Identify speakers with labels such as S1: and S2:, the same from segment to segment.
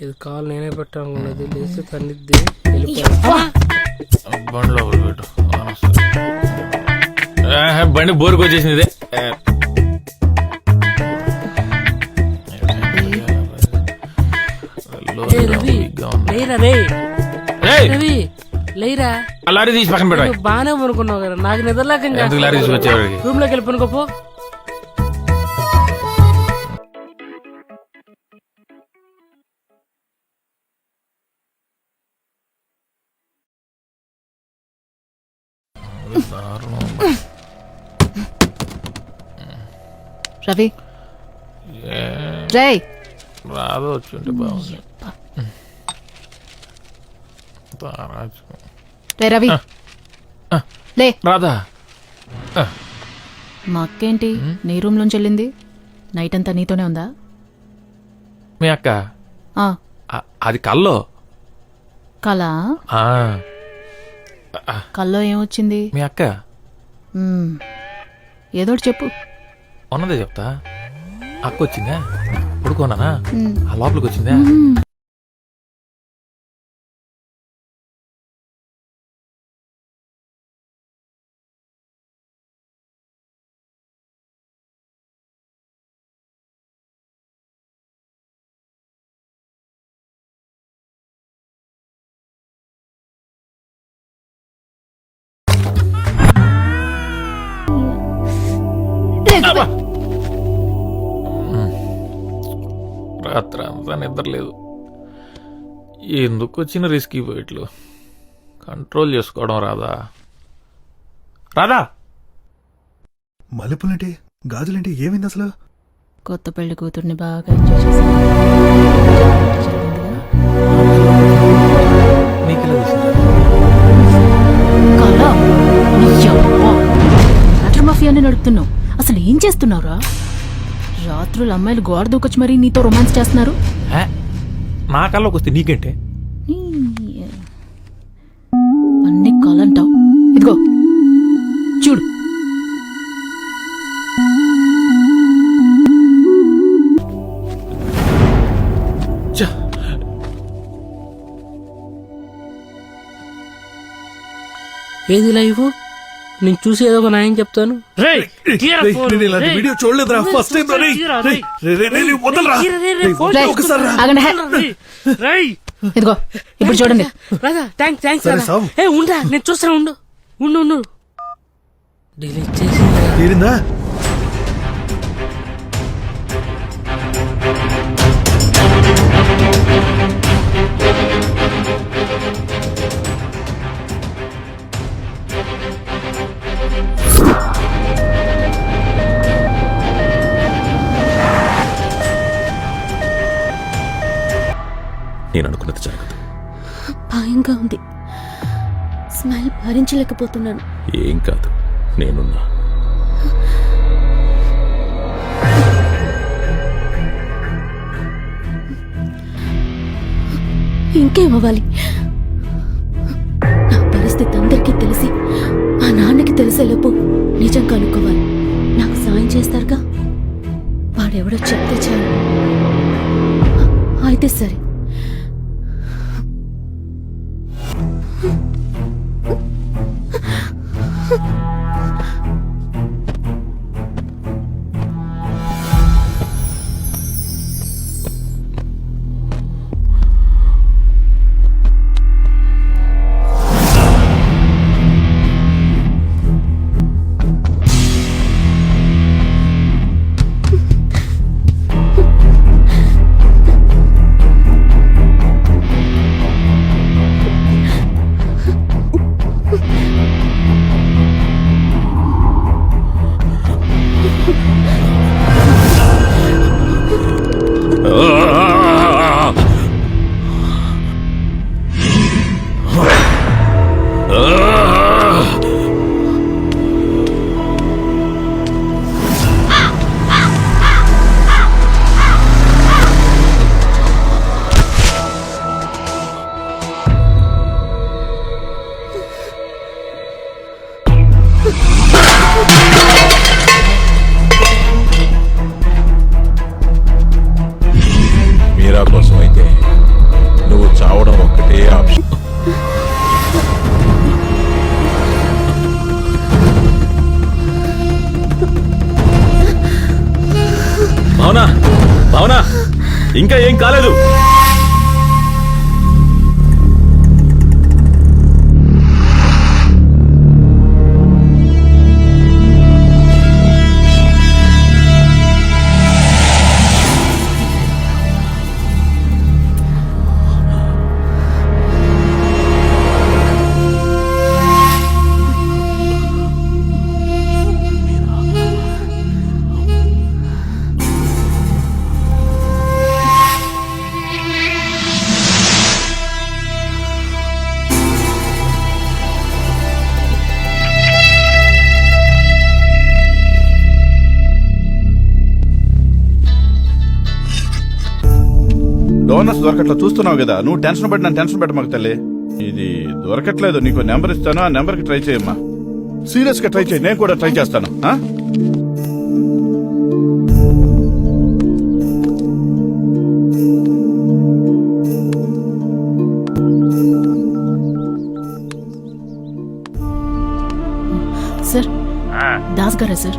S1: ఇది కాలు నేనే పెట్టాలనుకున్నది లేచి తన్నిద్ది
S2: బండిలో పెట్టు. బండి బోరుకు వచ్చేసింది ఇదే.
S1: లేరా లేరా?
S2: తీసి పక్కన పెట్టాయి
S1: బాగానే అనుకున్నావు కదా నాకు నిద్రలేకంగా
S2: ఎందుకు లారీ తీసుకొచ్చేవాడికి?
S1: రూమ్లోకి వెళ్ళిపోనుకోపో
S3: రవి రై
S2: రాదు వచ్చి ఉంటే బాగుంది.
S3: రే రవి. లే
S2: ఆ,
S3: మా అక్కేంటి నీ రూమ్ నుంచి వెళ్ళింది? నైట్ అంతా నీతోనే ఉందా?
S2: మీ అక్క?
S3: ఆ,
S2: అది కల్లో.
S3: కళ
S2: ఆ,
S3: కల్లో ఏమొచ్చింది?
S2: మీ అక్క?
S3: మ్మ్. ఏదోటి చెప్పు.
S2: ఉన్నదే చెప్తా. అక్క వచ్చిందా పడుకోనానా. ఆ లోపలికి వచ్చిందా రాత్రి అంతా నిద్ర లేదు ఎందుకు వచ్చిన రిస్క్ పోయిట్లు కంట్రోల్ చేసుకోవడం రాదా? రాదా
S4: మల్లెపూలంటే గాజులంటే ఏమైంది అసలు?
S3: కొత్త పెళ్ళి కూతుర్ని బాగా ఎంజాయ్ చేశాను. రాత్రులు అమ్మాయిలు గోడ దూకొచ్చి మరీ నీతో రొమాన్స్ చేస్తున్నారు
S2: హే? నా కల్లోకి వస్తే నీకేంటే
S3: అన్ని కలంటావు ఇదిగో చూడు.
S1: ఏది లైవ్ నేను చూసి ఏదో ఒక న్యాయం చెప్తాను రేయ్, తీయరా
S4: రేయ్,
S1: ఫోన్.
S4: నేను ఇలాంటి
S1: రేయ్,
S4: వీడియో చూడలేదురా
S1: రేయ్,
S4: ఫస్ట్ టైం రా రేయ్.
S1: తీయరా,
S4: రేయ్,
S1: రేయ్.
S4: రేయ్, రేయ్, రేయ్, వదలరా
S1: తీయరా, రేయ్, రేయ్,
S4: రేయ్,
S1: ఫోన్
S3: రేయ్,
S4: ఒకసారి రా.
S3: ఆగండి హే.
S1: రేయ్, రేయ్.
S3: ఇదిగో ఇప్పుడు చూడండి
S1: థ్యాంక్స్ థ్యాంక్స్
S4: సరే,
S1: రాదా.
S4: సావు.
S1: ఏ ఉండా నేను చూస్తాను ఉండు ఉండు ఉండు డిలీట్ చేసింది
S4: తీరిందా
S5: స్మెల్ భరించలేకపోతున్నాను.
S6: ఏం కాదు. నేనున్నా.
S5: ఇంకేమవ్వాలి? నా పరిస్థితి అందరికీ తెలిసి మా నాన్నకి తెలిసేలోపు నిజం కనుక్కోవాలి. నాకు సాయం చేస్తారుగా? వాడెవడో చెప్తే చాలు. అయితే సరే.
S6: ఇంకా ఏం కాలేదు.
S7: డోనర్స్ దొరకట్లా చూస్తున్నావు కదా. నువ్వు టెన్షన్ పడి నన్ను టెన్షన్ పెట్టమాకు తల్లి. ఇది దొరకట్లేదు. నీకు నెంబర్ ఇస్తాను. ఆ నెంబర్కి ట్రై చేయమ్మా. సీరియస్గా ట్రై చేయి. నేను కూడా ట్రై చేస్తాను?
S3: సార్ దాస్ గారా సార్?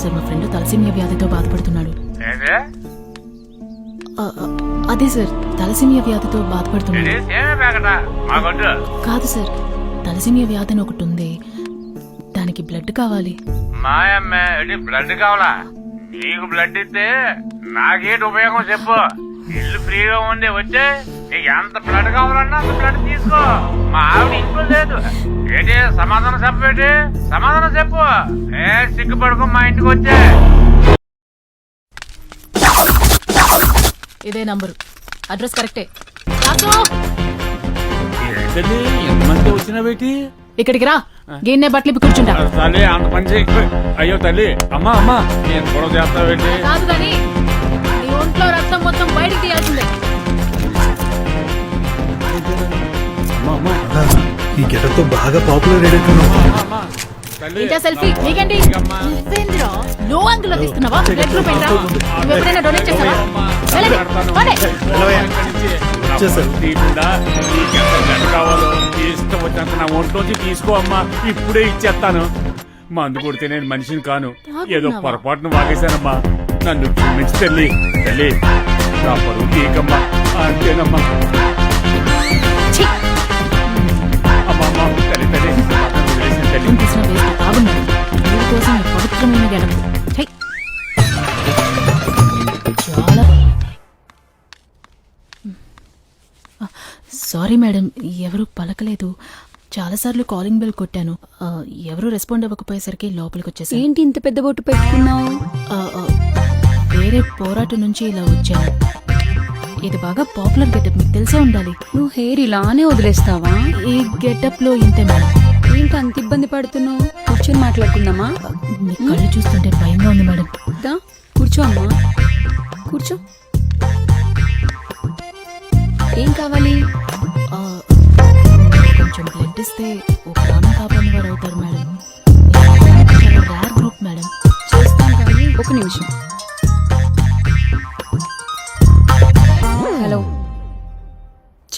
S3: సార్ మా ఫ్రెండ్ తలసీమియా వ్యాధితో బాధపడుతున్నాడు. అదే సార్ తలసీమియా వ్యాధితో బాధపడుతున్నాడు కాదు సార్ తలసీమియా వ్యాధి అని ఒకటి ఉంది. దానికి బ్లడ్ కావాలి.
S8: మాయమ్మే బ్లడ్ కావాలా? నీకు బ్లడ్ ఇస్తే నాకేంటి ఉపయోగం చెప్పు. ఇల్లు ఫ్రీగా ఉంది వచ్చే. ఎంత బ్లడ్ కావాలన్నా అంత బ్లడ్ తీసుకో. మా ఆవిడ ఇంట్లో లేదు. ఏంటి సమాధానం చెప్పేటి సమాధానం చెప్పు. ఏ సిగ్గుపడుకో మా ఇంటికి వచ్చే.
S3: ఇదే నంబరు. అడ్రస్ కరెక్టే. రాసు!
S8: ఏంటది? ఎంతమంది వచ్చిన బేటి
S3: ఇక్కడికి రా. గిన్నె బట్టలు ఇప్పి కూర్చుంటా.
S8: తల్లి అంత పని చేయి. అయ్యో తల్లి అమ్మా అమ్మా. నేను గొడవ చేస్తావేంటి?
S3: కాదు కానీ నీ ఒంట్లో రక్తం మొత్తం బయటికి తీయాల్సిందే.
S4: ఈ బాగా పాపులర్
S3: ఇంకా సెల్ఫీ నీకేంటి? నువ్వేందిరా? లో తీస్తున్నావా బ్లడ్ గ్రూప్ ఏంట్రా? నువ్వు ఎప్పుడైనా డొనేట్ చేసావా?
S8: కావాలో? నీ ఇష్టం వచ్చినంత నా ఒంట్లోంచి తీసుకో అమ్మా. ఇప్పుడే ఇచ్చేస్తాను. మందు కొడితే నేను మనిషిని కాను. ఏదో? పొరపాటును వాగేశానమ్మా. నన్ను క్షమించి తల్లి. తల్లి నా పరువు తీయకమ్మా. అంతేనమ్మా! అమ్మా అమ్మా తల్లి తల్లి. తల్లి
S3: కోసం పవిత్రమైన గడప సారీ మేడం ఎవరు పలకలేదు. చాలాసార్లు కాలింగ్ బెల్ కొట్టాను. ఎవరు రెస్పాండ్ అవ్వకపోయేసరికి లోపలికి వచ్చేసాను
S5: ఏంటి ఇంత పెద్ద బొట్టు పెట్టుకున్నావు?
S3: వేరే పోరాటం నుంచి ఇలా వచ్చాను. ఇది బాగా పాపులర్ గెటప్ మీకు తెలిసే ఉండాలి.
S5: నువ్వు హెయిర్ ఇలానే వదిలేస్తావా?
S3: ఈ గెటప్లో ఇంతే మేడం
S5: ఏంటి అంత ఇబ్బంది పడుతున్నావు? కూర్చొని మాట్లాడుకుందామా?
S3: మీ కళ్ళు చూస్తుంటే భయంగా ఉంది మేడం
S5: కూర్చో అమ్మా. కూర్చో. ఏం కావాలి?
S3: కొంచెం బ్లడ్ ఇస్తే ఓ ప్రాణం కాపాడిన వారు అవుతారు మేడం. Rare group madam.
S5: చేస్తాను కానీ ఒక నిమిషం. హలో.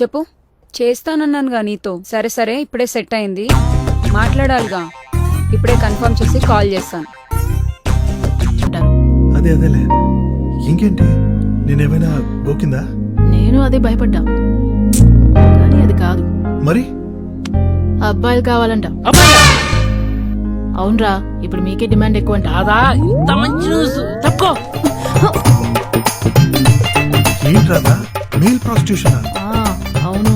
S5: చెప్పు. చేస్తానన్నానుగా నీతో. సరే సరే ఇప్పుడే సెట్ అయింది. మాట్లాడాలిగా. ఇప్పుడే కన్ఫర్మ్ చేసి కాల్ చేస్తాను.
S4: అదే అదేలే. ఇంకేంటి? నేనేమైనా గోకిందా
S3: నేను అదే భయపడ్డా. కానీ అది కాదు.
S4: మరి?
S3: అబ్బాయిలు కావాలంట. అవునరా ఇప్పుడు మీకే డిమాండ్ ఎక్కువ అంట
S1: కాదా ఇంత మంచి న్యూస్ తప్పుకో.
S4: ఏంట్రాదా మెయిల్ ప్రాస్టిట్యూషన్?
S3: ఆ, అవును.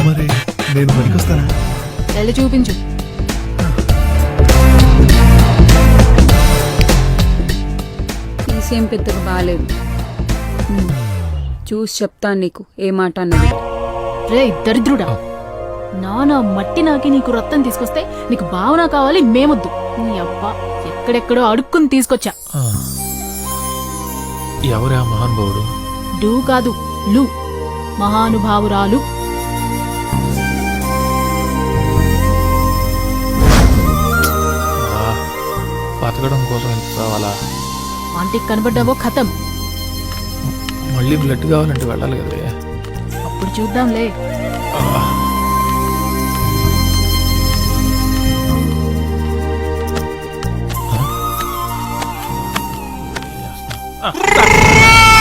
S4: మరి నేను పనికొస్తానా
S3: వెళ్ళి చూపించు.
S5: తీసేం పెద్దగా బాగాలేదు హ్మ్. చూసి చెప్తాను నీకు ఏ మాట అన్నది.
S3: రే దరిద్రుడా. నానా మట్టి నాకి నీకు రక్తం తీసుకొస్తే నీకు భావన కావాలి మేమొద్దు. నీ అబ్బా ఎక్కడెక్కడో అడుక్కుని తీసుకొచ్చా.
S2: ఎవరా మహానుభావుడు?
S3: డూ కాదు లు. మహానుభావురాలు.
S2: బతకడం కోసం ఎంత కావాలా?
S3: ఆంటీకి కనబడ్డావో ఖతం.
S2: మళ్ళీ బ్లడ్ కావాలంటే వెళ్ళాలి కదే
S3: అప్పుడు చూద్దాంలే.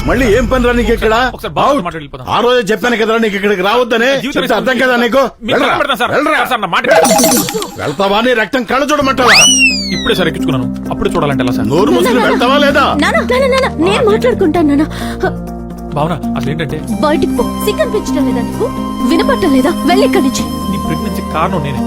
S9: మళ్ళీ ఏం పని రా నీకు ఇక్కడ?
S2: ఒకసారి.
S9: ఆ రోజే చెప్పాను కదరా నీకు ఇక్కడికి రావద్దని.
S2: జీవితం
S9: చెప్తే అర్థం కదా నీకు?
S2: మీకు
S9: వెళ్ళరా.
S2: దండం పెడతాను సార్.
S9: వెళ్ళరా.
S2: సార్, నా మాట వినండి.
S9: వెళ్తావా నీ రక్తం కళ్ళ చూడమంటావా
S2: ఇప్పుడే సార్ ఎక్కించుకున్నాను. అప్పుడే చూడాలంటే ఎలా సార్?
S9: నోరు మూసుకుని వెళ్తావా లేదా?
S10: నానా నానా నానా నేను మాట్లాడుకుంటాను నానా
S2: భావన అసలు ఏంటంటే
S10: బయటికి పో. సిగ్గనిపించడం లేదా నీకు వినపట్టం లేదా? వెళ్ళి ఇక్కడి నుంచి.
S2: నీ ప్రెగ్నెన్సీ కారణం నేనే.